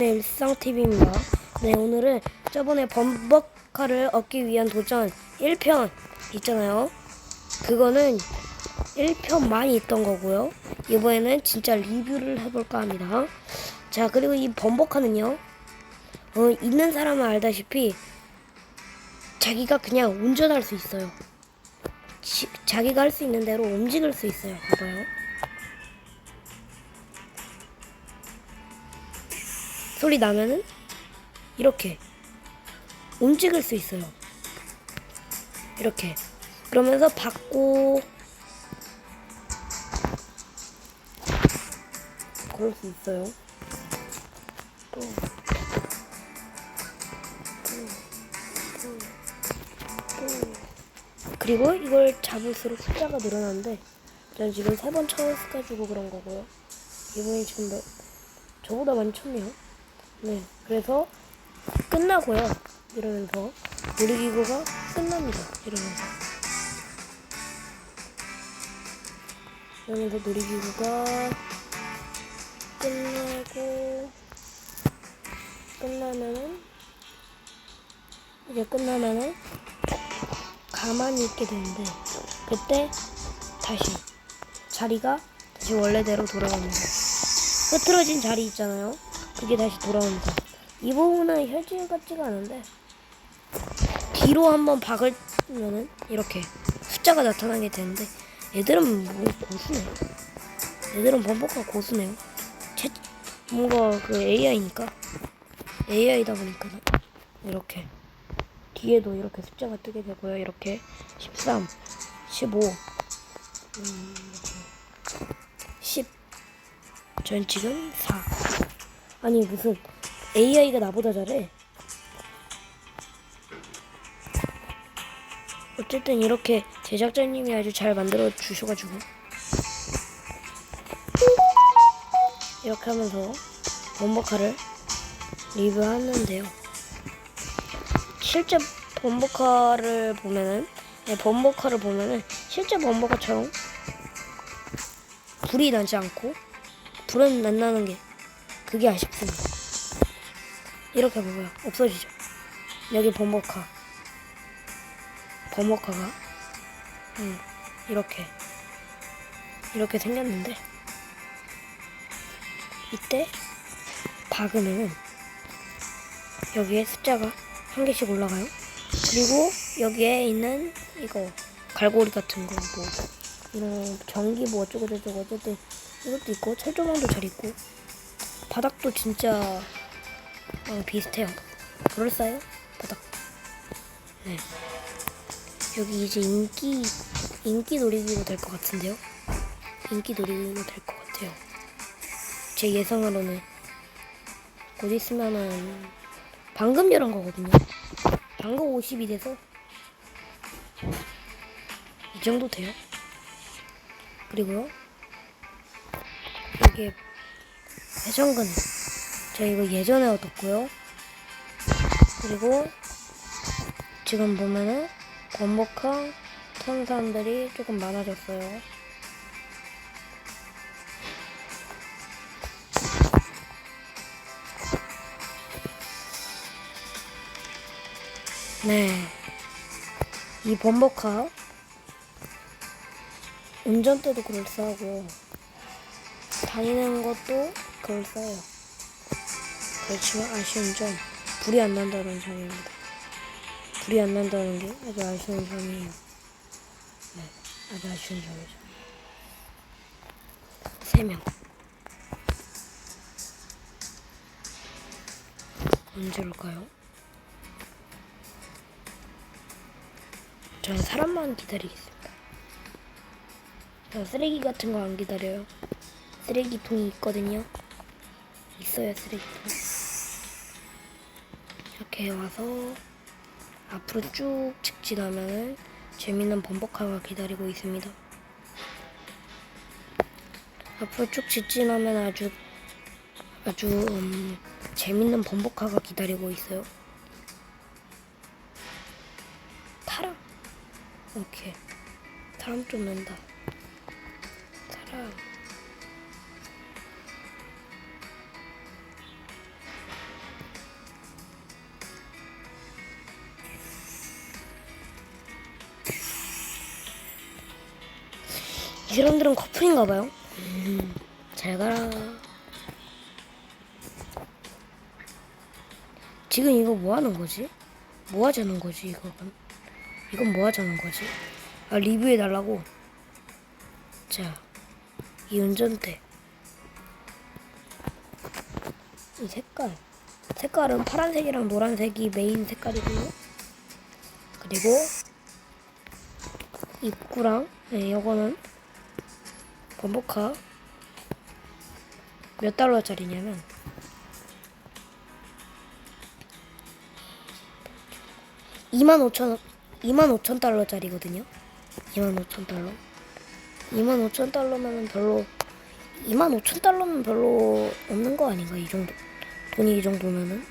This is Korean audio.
네, 일상TV입니다. 네, 오늘은 저번에 범벅카를 얻기 위한 도전 1편 있잖아요. 그거는 1편만 있던 거고요. 이번에는 진짜 리뷰를 해볼까 합니다. 자, 그리고 이 범벅카는요. 어, 있는 사람은 알다시피 자기가 그냥 운전할 수 있어요. 지- 자기가 할 수 있는 대로 움직일 수 있어요. 봐봐요. 소리 나면은 이렇게 움직일 수 있어요. 이렇게 그러면서 받고 그럴 수 있어요. 그리고 이걸 잡을수록 숫자가 늘어나는데 전 지금 세 번 쳐가지고 그런 거고요. 이분이 지금 몇, 저보다 많이 쳤네요. 네, 그래서 끝나고요. 이러면서 놀이기구가 끝납니다. 이러면서 이러면서 놀이기구가 끝나고 끝나면은 이제 끝나면은 가만히 있게 되는데 그때 다시 자리가 다시 원래대로 돌아옵니다. 흐트러진 자리 있잖아요. 그게 다시 돌아옵니다. 이 부분은 현실 같지가 않은데 뒤로 한번 박으면은 이렇게 숫자가 나타나게 되는데 얘들은 뭐 고수네. 얘들은 범벅가 고수네요. 채, 뭔가 그 AI니까 AI다 보니까 이렇게 뒤에도 이렇게 숫자가 뜨게 되고요. 이렇게 13, 15, 음, 10. 전 지금 4. 아니 무슨 AI가 나보다 잘해. 어쨌든 이렇게 제작자님이 아주 잘 만들어 주셔가지고 이렇게 하면서 범버카를 리뷰하는데요. 실제 범버카를 보면은 네, 범버카를 보면은 실제 범버카처럼 불이 나지 않고 불은 안 나는 게 그게 아쉽습니다. 이렇게 봐봐요. 없어지죠. 여기 범버카. 범버카가 음, 이렇게 이렇게 생겼는데 이때 박으면은 여기에 숫자가 한 개씩 올라가요. 그리고 여기에 있는 이거 갈고리 같은 거 뭐 이런 전기 뭐 어쩌고 저쩌고 어쨌든 이것도 있고 철조망도 잘 있고 바닥도 진짜 어, 비슷해요. 그럴싸요? 바닥. 네. 여기 이제 인기 인기 놀이기구 될것 같은데요. 인기 놀이기구 될것 같아요. 제 예상으로는 곧 있으면은 방금 열은 거거든요. 방금 50이 돼서 이 정도 돼요. 그리고요. 여기에 회전근 제가 이거 예전에 얻었고요. 그리고 지금 보면은 번복한 탄 사람들이 조금 많아졌어요. 네. 이 범버카 운전대도 그럴싸하고 다니는 것도 그럴싸해요. 그렇지만 아쉬운 점 불이 안 난다는 점입니다. 불이 안 난다는 게 아주 아쉬운 점이에요. 네, 아주 아쉬운 점이죠. 세 명. 언제 올까요? 저는 사람만 기다리겠습니다. 저 쓰레기 같은 거 안 기다려요. 쓰레기통이 있거든요. 있어요, 쓰레기통. 이렇게 와서 앞으로 쭉 직진하면 재밌는 범벅카가 기다리고 있습니다. 앞으로 쭉 직진하면 아주 아주 음, 재밌는 범벅카가 기다리고 있어요. 타람. 오케이. 사람 좀 난다. 사람. 이 사람들은 커플인가 봐요. 음, 잘 가라. 지금 이거 뭐 하는 거지? 뭐 하자는 거지, 이건? 이건 뭐 하자는 거지? 아, 리뷰해 달라고. 자, 이 운전대. 이 색깔. 색깔은 파란색이랑 노란색이 메인 색깔이고요. 그리고 입구랑 네, 요거는 범버카 몇 달러짜리냐면 2만 5천 2만 5천 달러짜리거든요. 2만 5천 달러. 2만 5천 달러면은 별로 2만 5천 달러면 별로 없는 거 아닌가 이 정도 돈이 이 정도면은